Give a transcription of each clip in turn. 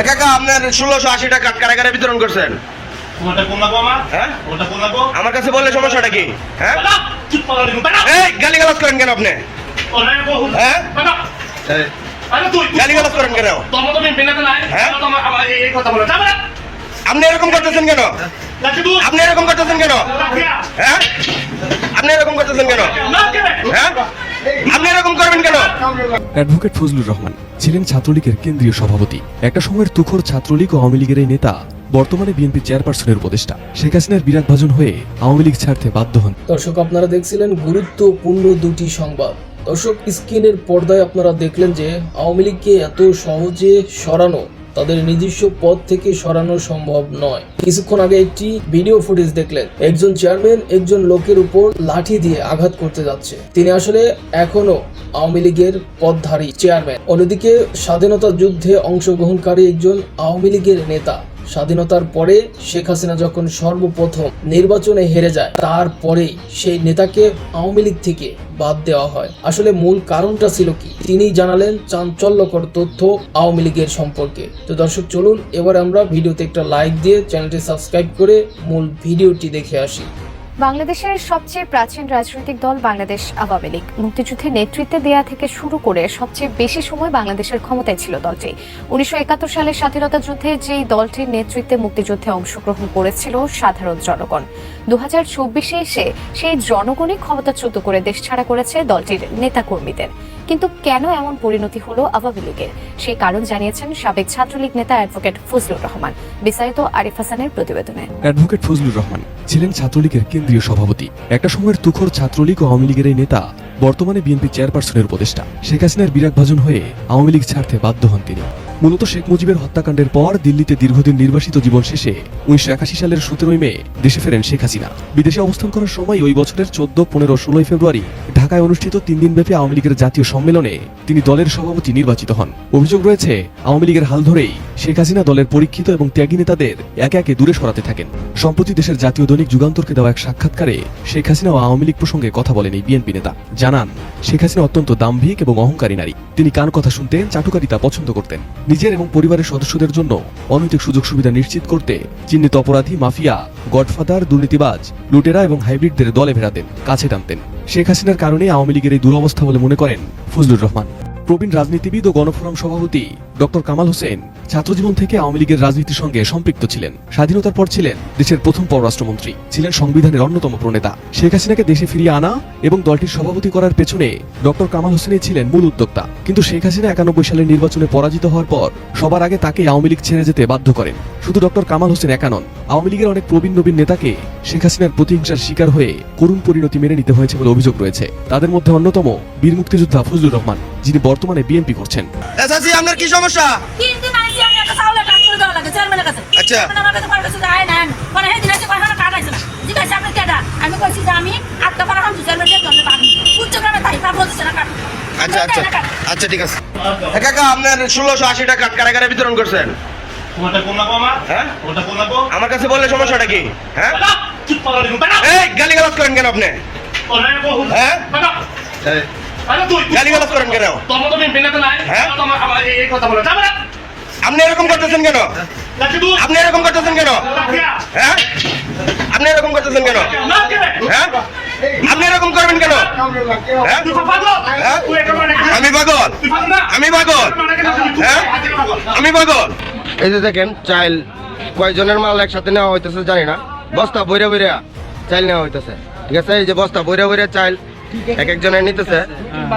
এ কাকা আপনার ষোলোশো আশি টাকা কারাগারে বিতরণ করছেন। আমার? হ্যাঁ? আমার কাছে বললে সমস্যাটা কি? হ্যাঁ? গালি গালাজ করেন কেন আপনি? হ্যাঁ? গালি গালাজ করেন কেন? হ্যাঁ? আপনি এরকম করতেছেন কেন? আপনি এরকম করতেছেন কেন? হ্যাঁ? আপনি এরকম করতেছেন কেন? হ্যাঁ? আপনি এরকম করবেন কেন? অ্যাডভোকেট ফজলুর রহমান ছিলেন ছাত্রলীগের কেন্দ্রীয় সভাপতি। একটা সময়ের তুখর ছাত্রলীগ ও আওয়ামী লীগের এই নেতা বর্তমানে বিএনপি চেয়ারপারসনের উপদেষ্টা। শেখ হাসিনার বিরাট ভাজন হয়ে আওয়ামী লীগ ছাড়তে বাধ্য হন। দর্শক আপনারা দেখছিলেন গুরুত্বপূর্ণ দুটি সংবাদ। দর্শক স্ক্রিনের পর্দায় আপনারা দেখলেন যে আওয়ামী লীগকে এত সহজে সরানো তাদের নিজস্ব পদ থেকে সরানো সম্ভব নয়। কিছুক্ষণ আগে একটি ভিডিও ফুটেজ দেখলেন। একজন চেয়ারম্যান একজন লোকের উপর লাঠি দিয়ে আঘাত করতে যাচ্ছে। তিনি আসলে এখনও আওয়ামী লীগের পদধারী চেয়ারম্যান। অন্যদিকে স্বাধীনতা যুদ্ধে অংশগ্রহণকারী একজন আওয়ামী লীগের নেতা। স্বাধীনতার পরে শেখ হাসিনা যখন সর্বপ্রথম নির্বাচনে হেরে যায় তারপরে সেই নেতাকে আওয়ামী লীগ থেকে বাদ দেওয়া হয়। আসলে মূল কারণটা ছিল কি? তিনি জানালেন চাঞ্চল্যকর তথ্য আওয়ামী লীগের সম্পর্কে। তো দর্শক, চলুন, এবার আমরা ভিডিওতে একটা লাইক দিয়ে চ্যানেলটি সাবস্ক্রাইব করে মূল ভিডিওটি দেখে আসি। বাংলাদেশের সবচেয়ে প্রাচীন রাজনৈতিক দল বাংলাদেশ আওয়ামী লীগ। মুক্তিযুদ্ধে নেতৃত্বে দেয়া থেকে শুরু করে সবচেয়ে বেশি সময় বাংলাদেশের ক্ষমতায় ছিল দলটি। উনিশশো একাত্তর সালের স্বাধীনতা যুদ্ধে যেই দলটির নেতৃত্বে মুক্তিযুদ্ধে অংশগ্রহণ করেছিল সাধারণ জনগণ। দু হাজার চব্বিশে এসে সেই জনগণই ক্ষমতাচ্যুত করে দেশ ছাড়া করেছে দলটির নেতাকর্মীদের। কিন্তু কেন এমন পরিণতি হলো আওয়ামী লীগের? সেই কারণ জানিয়েছেন সাবেক ছাত্রলীগ নেতা অ্যাডভোকেট ফজলুর রহমান। বিস্তারিত আরিফ হাসানের প্রতিবেদনে। অ্যাডভোকেট ফজলুর রহমান ছিলেন ছাত্রলীগের কেন্দ্রীয় সভাপতি, একটা সময়ের তুখর ছাত্রলীগ ও আওয়ামী লীগের এই নেতা বর্তমানে বিএনপি চেয়ারপারসনের উপদেষ্টা। শেখ হাসিনার বিরাট ভাজন হয়ে আওয়ামী লীগ ছাড়তে বাধ্য হন তিনি। মূলত শেখ মুজিবের হত্যাকাণ্ডের পর দিল্লিতে দীর্ঘদিন নির্বাসিত জীবন শেষে উনিশশো একাশি সালের সতেরোই মে দেশে ফেরেন শেখ হাসিনা। বিদেশে অবস্থান করার সময় ওই বছরের চোদ্দ, পনেরো, ষোলোই ফেব্রুয়ারি ঢাকায় অনুষ্ঠিত তিন দিনব্যাপী আওয়ামী লীগের জাতীয় সম্মেলনে তিনি দলের সভাপতি নির্বাচিত হন। অভিযোগ রয়েছে, আওয়ামী লীগের হাল ধরেই শেখ হাসিনা দলের পরীক্ষিত এবং ত্যাগী নেতাদের একে একে দূরে সরাতে থাকেন। সম্প্রতি দেশের জাতীয় দৈনিক যুগান্তরকে দেওয়া এক সাক্ষাৎকারে শেখ হাসিনা ও আওয়ামী লীগ প্রসঙ্গে কথা বলেন এই বিএনপি নেতা। জানান, শেখ হাসিনা অত্যন্ত দাম্ভিক এবং অহংকারী নারী। তিনি কান কথা শুনতেন, চাটুকারিতা পছন্দ করতেন। নিজের এবং পরিবারের সদস্যদের জন্য অনৈতিক সুযোগ সুবিধা নিশ্চিত করতে চিহ্নিত অপরাধী মাফিয়া, গডফাদার, দুর্নীতিবাজ, লুটেরা এবং হাইব্রিডদের দলে ভেড়াতেন কাছে টানতেন। শেখ হাসিনার কারণে আওয়ামী লীগের এই দুরবস্থা বলে মনে করেন ফজলুর রহমান। প্রবীণ রাজনীতিবিদ ও গণফোরাম সভাপতি ডক্টর কামাল হোসেন ছাত্রজীবন থেকে আওয়ামী লীগের রাজনীতির সঙ্গে সম্পৃক্ত ছিলেন। স্বাধীনতার পর ছিলেন দেশের প্রথম পররাষ্ট্রমন্ত্রী। ছিলেন সংবিধানের অন্যতম প্রণেতা। শেখ হাসিনাকে দেশে ফিরিয়ে আনা এবং দলটির সভাপতি করার পেছনে ডক্টর কামাল হোসেনই ছিলেন মূল উদ্যোক্তা। কিন্তু শেখ হাসিনা একানব্বই সালের নির্বাচনে পরাজিত হওয়ার পর সবার আগে তাকে আওয়ামী লীগ ছেড়ে যেতে বাধ্য করেন। শুধু ডক্টর কামাল হোসেন একা নন আওয়ামী লীগের অনেক প্রবীণ নবীন নেতাকে শেখ হাসিনার প্রতিহিংসার শিকার হয়ে করুণ পরিণতি মেনে নিতে হয়েছে বলে অভিযোগ রয়েছে। তাদের মধ্যে অন্যতম বীর মুক্তিযোদ্ধা ফজলুর রহমান যিনি বর্তমানে বিএনপি করছেন। কি সমস্যা? আচ্ছা। আমি কইছি যে আমি জন্য উচ্চ গ্রামে তাই না কার্ড আচ্ছা আচ্ছা। আচ্ছা ঠিক আছে। কাকা আপনার ষোলোশো আশি টাকা কারাগারে বিতরণ করছেন। আমার হ্যাঁ? আমার কাছে বললে সমস্যাটা কি? হ্যাঁ? গালি গালাজ করেন কেন আপনি? হ্যাঁ? গালি গালাজ করেন কেন? হ্যাঁ? আপনি এরকম করতেছেন কেন? আপনি এরকম করতেছেন কেন? হ্যাঁ? আপনি এরকম করতেছেন কেন? হ্যাঁ? আপনি এরকম করবেন কেন? হ্যাঁ? হ্যাঁ? আমি পাগল। আমি পাগল। হ্যাঁ? আমি পাগল। এই যে দেখেন, চাইল কয়জনের মাল একসাথে নেওয়া হইতেছে জানি না। বস্তা বইরা বইরা চাইল নেওয়া হইতেছে। ঠিক আছে? এই যে বস্তা বইরা বইরা চাইল এক একজনের নিতেছে।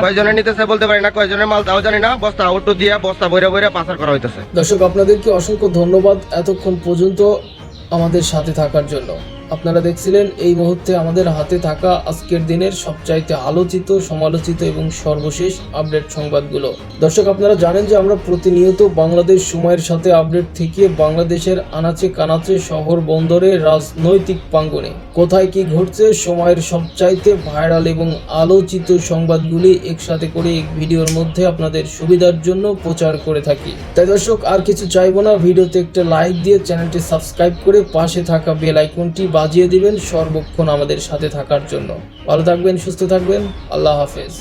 কয়জনের নিতেছে বলতে পারি না, কয়জনের মাল তাও জানি না। বস্তা অটো দিয়ে বস্তা বইরা বইরা পাচার করা হইতেছে। দর্শক, আপনাদেরকে অসংখ্য ধন্যবাদ এতক্ষণ পর্যন্ত আমাদের সাথে থাকার জন্য। আপনারা দেখছিলেন এই মুহূর্তে আমাদের হাতে থাকা আজকের দিনের সবচাইতে আলোচিত, সমালোচিত এবং সর্বশেষ আপডেট সংবাদগুলো। দর্শক, আপনারা জানেন যে আমরা প্রতিনিয়ত বাংলাদেশ সময়ের সাথে আপডেট থেকে বাংলাদেশের আনাচে কানাচে শহর বন্দরে রাজনৈতিক প্রাঙ্গণে কোথায় কি ঘটছে সময়ের সবচাইতে ভাইরাল এবং আলোচিত সংবাদগুলি একসাথে করে এক ভিডিওর মধ্যে আপনাদের সুবিধার জন্য প্রচার করে থাকি। তাই দর্শক, আর কিছু চাইব না, ভিডিওতে একটা লাইক দিয়ে চ্যানেলটি সাবস্ক্রাইব করে পাশে থাকা বেল আইকনটি বাজিয়ে দিবেন সর্বক্ষণ আমাদের সাথে থাকার জন্য। ভালো থাকবেন সুস্থ থাকবেন। আল্লাহ হাফেজ।